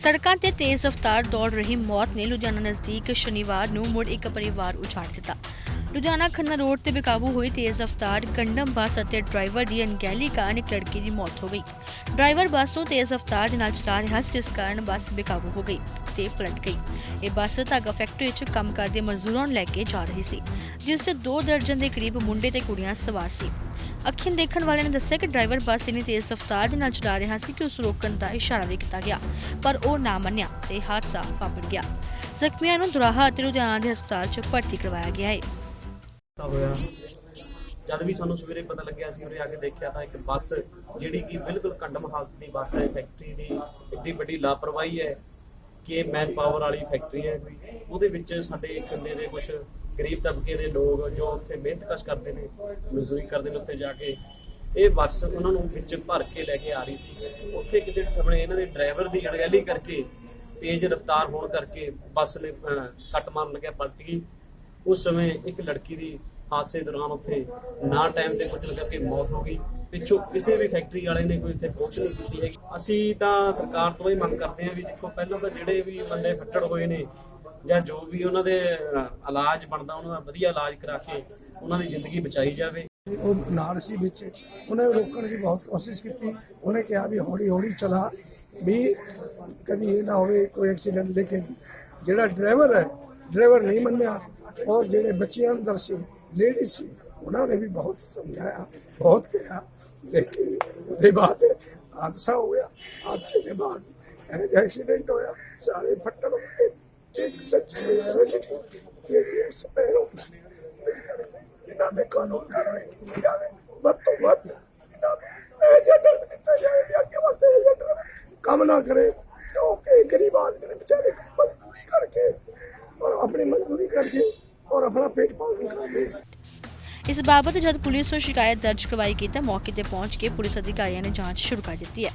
ਸੜਕਾਂ ਤੇ ਤੇਜ਼ ਰਫ਼ਤਾਰ ਦੌੜ ਰਹੀ ਮੌਤ ਨੇ ਲੁਧਿਆਣਾ ਨਜ਼ਦੀਕ ਸ਼ਨੀਵਾਰ ਨੂੰ ਮੁੜ ਇੱਕ ਪਰਿਵਾਰ ਉਛਾੜ ਦਿੱਤਾ। ਲੁਧਿਆਣਾ ਖੰਨਾ ਰੋਡ ਤੇ ਬੇਕਾਬੂ ਹੋਈ ਤੇਜ਼ ਰਫ਼ਤਾਰ ਕੰਡਮ ਬੱਸ ਅਤੇ ਡਰਾਈਵਰ ਦੀ ਅਣਗਹਿਲੀ ਕਾਰਨ ਇੱਕ ਲੜਕੀ ਦੀ ਮੌਤ ਹੋ ਗਈ। ਡਰਾਈਵਰ ਬੱਸ ਨੂੰ ਤੇਜ਼ ਰਫ਼ਤਾਰ ਦੇ ਨਾਲ ਚਲਾ ਰਿਹਾ ਸੀ, ਜਿਸ ਕਾਰਨ ਬੱਸ ਬੇਕਾਬੂ ਹੋ ਗਈ ਤੇ ਪਲਟ ਗਈ। ਇਹ ਬੱਸ ਧਾਗਾ ਫੈਕਟਰੀ ਵਿੱਚ ਕੰਮ ਕਰਦੇ ਮਜ਼ਦੂਰਾਂ ਨੂੰ ਲੈ ਕੇ ਜਾ ਰਹੀ ਸੀ, ਜਿਸ 'ਚ ਦੋ ਦਰਜਨ ਦੇ ਕਰੀਬ ਮੁੰਡੇ ਤੇ ਕੁੜੀਆਂ ਸਵਾਰ ਸੀ। ਅੱਖੀਂ ਦੇਖਣ ਵਾਲਿਆਂ ਨੇ ਦੱਸਿਆ ਕਿ ਡਰਾਈਵਰ ਬੱਸ ਇੰਨੀ ਤੇਜ਼ ਰਫ਼ਤਾਰ ਦੇ ਨਾਲ ਚਲਾ ਰਿਹਾ ਸੀ ਕਿ ਉਸ ਰੋਕਣ ਦਾ ਇਸ਼ਾਰਾ ਵੀ ਕੀਤਾ ਗਿਆ, ਪਰ ਉਹ ਨਾ ਮੰਨਿਆ ਤੇ ਹਾਦਸਾ ਵਾਪਰ ਗਿਆ। ਜ਼ਖਮੀਆਂ ਨੂੰ ਦੁਰਾਹਾ ਅਤੇ ਲੁਧਿਆਣਾ ਦੇ ਹਸਪਤਾਲ 'ਚ ਭਰਤੀ ਕਰਵਾਇਆ ਗਿਆ ਹੈ ਹੋਇਆ। ਜਦ ਵੀ ਸਾਨੂੰ ਸਵੇਰੇ ਪਤਾ ਲੱਗਿਆ ਸੀ ਉਰੇ ਆ ਕੇ ਦੇਖਿਆ ਤਾਂ ਇੱਕ ਬੱਸ ਜਿਹੜੀ ਕਿ ਬਿਲਕੁਲ ਕੰਡਮ ਹਾਲਤ ਦੀ ਬੱਸ ਹੈ ਫੈਕਟਰੀ ਦੀ। ਇੱਡੀ ਵੱਡੀ ਲਾਪਰਵਾਹੀ ਹੈ ਕਿ ਮੈਨ ਪਾਵਰ ਵਾਲੀ ਫੈਕਟਰੀ ਹੈ। ਉਹਦੇ ਵਿੱਚ ਸਾਡੇ ਕੰਨੇ ਦੇ ਕੁਝ ਗਰੀਬ ਤਬਕੇ ਦੇ ਲੋਕ ਜੋ ਉੱਥੇ ਮਿਹਨਤ ਕਸ਼ ਕਰਦੇ ਨੇ ਮਜ਼ਦੂਰੀ ਕਰਦੇ ਨੇ ਉੱਥੇ ਜਾ ਕੇ। ਇਹ ਬੱਸ ਉਹਨਾਂ ਨੂੰ ਵਿੱਚ ਭਰ ਕੇ ਲੈ ਕੇ ਆ ਰਹੀ ਸੀ। ਉੱਥੇ ਕਿਤੇ ਆਪਣੇ ਇਹਨਾਂ ਦੇ ਡਰਾਈਵਰ ਦੀ ਅਣਗਹਿਲੀ ਕਰਕੇ ਤੇਜ਼ ਰਫ਼ਤਾਰ ਹੋਣ ਕਰਕੇ ਬੱਸ ਨੇ ਅਹ, ਕੱਟ ਮਾਰਨ ਲੱਗਿਆ ਪਲਟ ਗਈ। ਉਸ ਸਮੇਂ ਇੱਕ ਲੜਕੀ ਦੀ ਹਾਦਸੇ ਦੌਰਾਨ ਉੱਥੇ ਨਾ ਟਾਈਮ ਤੇ ਪਹੁੰਚਣ ਕਰਕੇ ਮੌਤ ਹੋ ਗਈ। ਪਿੱਛੋਂ ਕਿਸੇ ਵੀ ਫੈਕਟਰੀ ਵਾਲੇ ਨੇ ਕੋਈ ਇੱਥੇ ਪਹੁੰਚ ਨਹੀਂ ਕੀਤੀ ਹੈ ਅਸੀਂ ਤਾਂ ਸਰਕਾਰ ਤੋਂ ਇਹ ਮੰਗ ਕਰਦੇ ਹਾਂ ਵੀ ਦੇਖੋ, ਪਹਿਲਾਂ ਤਾਂ ਜਿਹੜੇ ਵੀ ਬੰਦੇ ਫੱਟੜ ਹੋਏ ਨੇ ਜਾਂ ਜੋ ਵੀ ਉਹਨਾਂ ਦੇ ਇਲਾਜ ਬਣਦਾ, ਉਹਨਾਂ ਦਾ ਵਧੀਆ ਇਲਾਜ ਕਰਾ ਕੇ ਉਹਨਾਂ ਦੀ ਜ਼ਿੰਦਗੀ ਬਚਾਈ ਜਾਵੇ। ਉਹ ਨਾਲ ਸੀ ਵਿੱਚ, ਉਹਨੇ ਰੋਕਣ ਦੀ ਬਹੁਤ ਕੋਸ਼ਿਸ਼ ਕੀਤੀ। ਉਹਨੇ ਕਿਹਾ ਵੀ ਹੌਲੀ ਹੌਲੀ ਚਲਾ, ਵੀ ਕਦੀ ਇਹ ਨਾ ਹੋਵੇ, ਕੋਈ ਐਕਸੀਡੈਂਟ ਲੇਕਿਨ ਜਿਹੜਾ ਡਰਾਈਵਰ ਹੈ ਡਰਾਈਵਰ ਨਹੀਂ ਮੰਨਿਆ। ਔਰ ਜਿਹੜੇ ਬੱਚੇ ਅੰਦਰ ਸੀ ਲੇਡੀ ਸੀ ਉਹਨਾਂ ਨੇ ਵੀ ਬਹੁਤ ਸਮਝਾਇਆ ਬਹੁਤ ਕਿਹਾ ਲੇਕਿਨ ਉਹਦੇ ਬਾਅਦ ਹਾਦਸਾ ਹੋ ਗਿਆ ਹਾਦਸੇ ਦੇ ਬਾਅਦ ਐਕਸੀਡੈਂਟ ਹੋਇਆ ਸਾਰੇ ਫੱਟੜ ਹੋ ਗਏ ਇੱਕ ਬੱਚੇ ਰਜਨੀ ਜਿਹੜੀ ਉਸ ਪੈਰੋਂ ਇਹਨਾਂ ਦੇ ਕਾਨੂੰਨ ਕਾਰਵਾਈ ਕੀਤੀ ਜਾਵੇ ਵੱਧ ਤੋਂ ਵੱਧ ਇਹਨਾਂ ਨੂੰ ਏਜੰਟ ਦਿੱਤਾ ਜਾਵੇ ਵੀ ਅੱਗੇ ਵਾਸਤੇ ਏਜੰਟ ਕੰਮ ਨਾ ਕਰੇ ਕਿਉਂਕਿ ਗਰੀਬ ਆਦਮੀ ਨੇ ਵਿਚਾਰੇ ਮਜ਼ਦੂਰੀ ਕਰਕੇ ਔਰ ਆਪਣੀ ਮਜ਼ਦੂਰੀ ਕਰਕੇ ਔਰ ਆਪਣਾ ਪੇਟ ਪਾਲਣ ਕਰਦੇ ਸੀ। ਇਸ ਬਾਬਤ ਜਦ ਪੁਲਿਸ ਤੋਂ ਸ਼ਿਕਾਇਤ ਦਰਜ ਕਰਵਾਈ ਗਈ ਤਾਂ ਮੌਕੇ ਤੇ ਪਹੁੰਚ ਕੇ ਪੁਲਿਸ ਅਧਿਕਾਰੀਆਂ ਨੇ ਜਾਂਚ ਸ਼ੁਰੂ ਕਰ ਦਿੱਤੀ ਹੈ।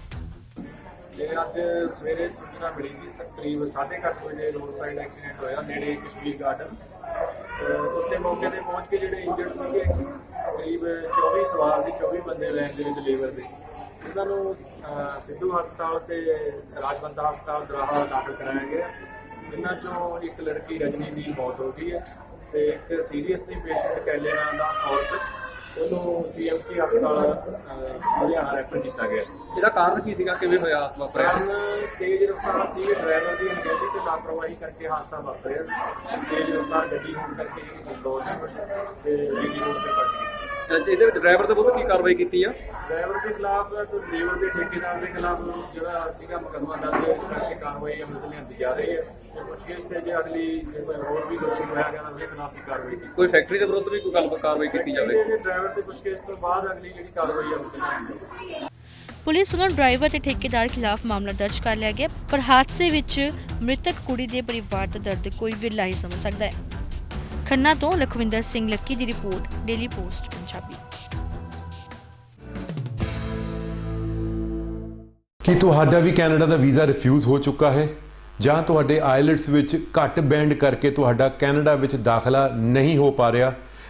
ਇਹ ਅੱਜ ਸਵੇਰੇ ਸੂਚਨਾ ਮਿਲੀ ਸੀ ਤਕਰੀਬ 8:30 ਵਜੇ ਰੋਡ ਸਾਈਡ ਐਕਸੀਡੈਂਟ ਹੋਇਆ ਨੇੜੇ ਕਸ਼ਮੀਰ ਗਾਰਡਨ। ਉੱਥੇ ਮੌਕੇ ਤੇ ਪਹੁੰਚ ਕੇ ਜਿਹੜੇ ਇੰਜਰਡ ਸੀਗੇ ਕਰੀਬ 24 ਸਵਾਰ ਸੀ 24 ਬੰਦੇ ਵੈਨ ਦੇ ਵਿੱਚ ਲੇਬਰ ਦੇ। ਉਹਨਾਂ ਨੂੰ ਸਿੱਧੂ ਹਸਪਤਾਲ ਤੇ ਰਾਜਬੰਦਾ ਹਸਪਤਾਲ ਦਰਾਹਾ ਦਾਖਲ ਕਰਾਇਆ ਗਿਆ। ਇਹਨਾਂ ਚੋਂ ਇੱਕ ਲੜਕੀ ਰਜਨੀ ਦੀ ਮੌਤ ਹੋ ਗਈ ਹੈ ਤੇ ਇੱਕ ਸੀਰੀਅਸਲੀ ਪੇਸ਼ੈਂਟ ਕੈਲੇ ਨਾਮ ਦਾ ਔਰਤ ਉਹਨੂੰ ਸੀਐਮਸੀ ਹਸਪਤਾਲ ਲੁਧਿਆਣਾ ਰੈਫਰ ਕੀਤਾ ਗਿਆ। ਇਹਦਾ ਕਾਰਨ ਕੀ ਸੀਗਾ? ਕਿਵੇਂ ਹੋਇਆ ਹਾਦਸਾ ਵਾਪਰਿਆ? ਤੇਜ਼ ਰਫ਼ਤਾਰ ਸੀ ਡਰਾਈਵਰ ਦੀ ਅਣਗਹਿਲੀ ਤੇ ਲਾਪਰਵਾਹੀ ਕਰਕੇ ਹਾਦਸਾ ਵਾਪਰਿਆ। ਤੇਜ਼ ਰਫ਼ਤਾਰ ਗੱਡੀ ਹੋਣ ਕਰਕੇ ਬਣੀ ਤੇ ਰੋਡ ਤੇ ਪਲਟ ਗਈ ਤਾਂ ਇਹਦੇ ਵਿੱਚ ਡਰਾਈਵਰ ਦੇ ਬਹੁਤ ਕੀ ਕਾਰਵਾਈ ਕੀਤੀ ਆ? ਡਰਾਈਵਰ ਦੇ ਖਿਲਾਫ ਤੇ ਲੇਬਰ ਦੇ ਠੇਕੇਦਾਰ ਦੇ ਖਿਲਾਫ ਜਿਹੜਾ ਸੀਗਾ ਮੁਕੱਦਮਾ ਦਰਜ ਕਰਕੇ ਕਾਰਵਾਈ ਅਮਲ ਚ ਲਿਆਂਦੀ ਜਾ ਰਹੀ ਹੈ। ਤੇ ਪੁੱਛਗਿੱਛ ਤੇ ਜੇ ਅਗਲੀ ਜੇ ਕੋਈ ਹੋਰ ਵੀ ਦੋਸ਼ੀ ਪਾਇਆ ਗਿਆ ਤਾਂ ਉਹਦੇ ਖਿਲਾਫ ਵੀ ਕਾਰਵਾਈ ਕੀਤੀ ਕੋਈ ਫੈਕਟਰੀ ਦੇ ਵਿਰੁੱਧ ਵੀ ਕੋਈ ਗੱਲ ਕਾਰਵਾਈ ਕੀਤੀ ਜਾਵੇ? ਤੇ ਡਰਾਈਵਰ ਦੀ ਪੁੱਛਗਿੱਛ ਤੋਂ ਬਾਅਦ ਅਗਲੀ ਜਿਹੜੀ ਕਾਰਵਾਈ ਹੈ ਉਹ ਤੇ ਲਿਆਂਦੀ ਪੁਲਿਸ ਵੱਲੋਂ ਡਰਾਈਵਰ ਤੇ ਠੇਕੇਦਾਰ ਖਿਲਾਫ ਮਾਮਲਾ ਦਰਜ ਕਰ ਲਿਆ ਗਿਆ ਪਰ ਹਾਦਸੇ ਵਿੱਚ ਮ੍ਰਿਤਕ ਕੁੜੀ ਦੇ ਪਰਿਵਾਰ ਦਾ ਦਰਦ ਕੋਈ ਵਿਰਲਾ ਹੀ ਸਮਝ ਸਕਦਾ ਹੈ। ਖੰਨਾ ਤੋਂ ਲਖਵਿੰਦਰ ਸਿੰਘ ਲੱਕੀ ਦੀ ਰਿਪੋਰਟ ਡੇਲੀ ਪੋਸਟ। ਪੰਜਾਬੀ ਕੀ ਤੁਹਾਡਾ ਵੀ ਕੈਨੇਡਾ ਦਾ ਵੀਜ਼ਾ ਰਿਫਿਊਜ਼ ਹੋ ਚੁੱਕਾ ਹੈ? ਜਾਂ ਤੁਹਾਡੇ ਆਇਲਟਸ ਵਿੱਚ ਘੱਟ ਬੈਂਡ ਕਰਕੇ ਤੁਹਾਡਾ ਕੈਨੇਡਾ ਵਿੱਚ ਦਾਖਲਾ ਨਹੀਂ ਹੋ ਪਾ ਰਿਹਾ?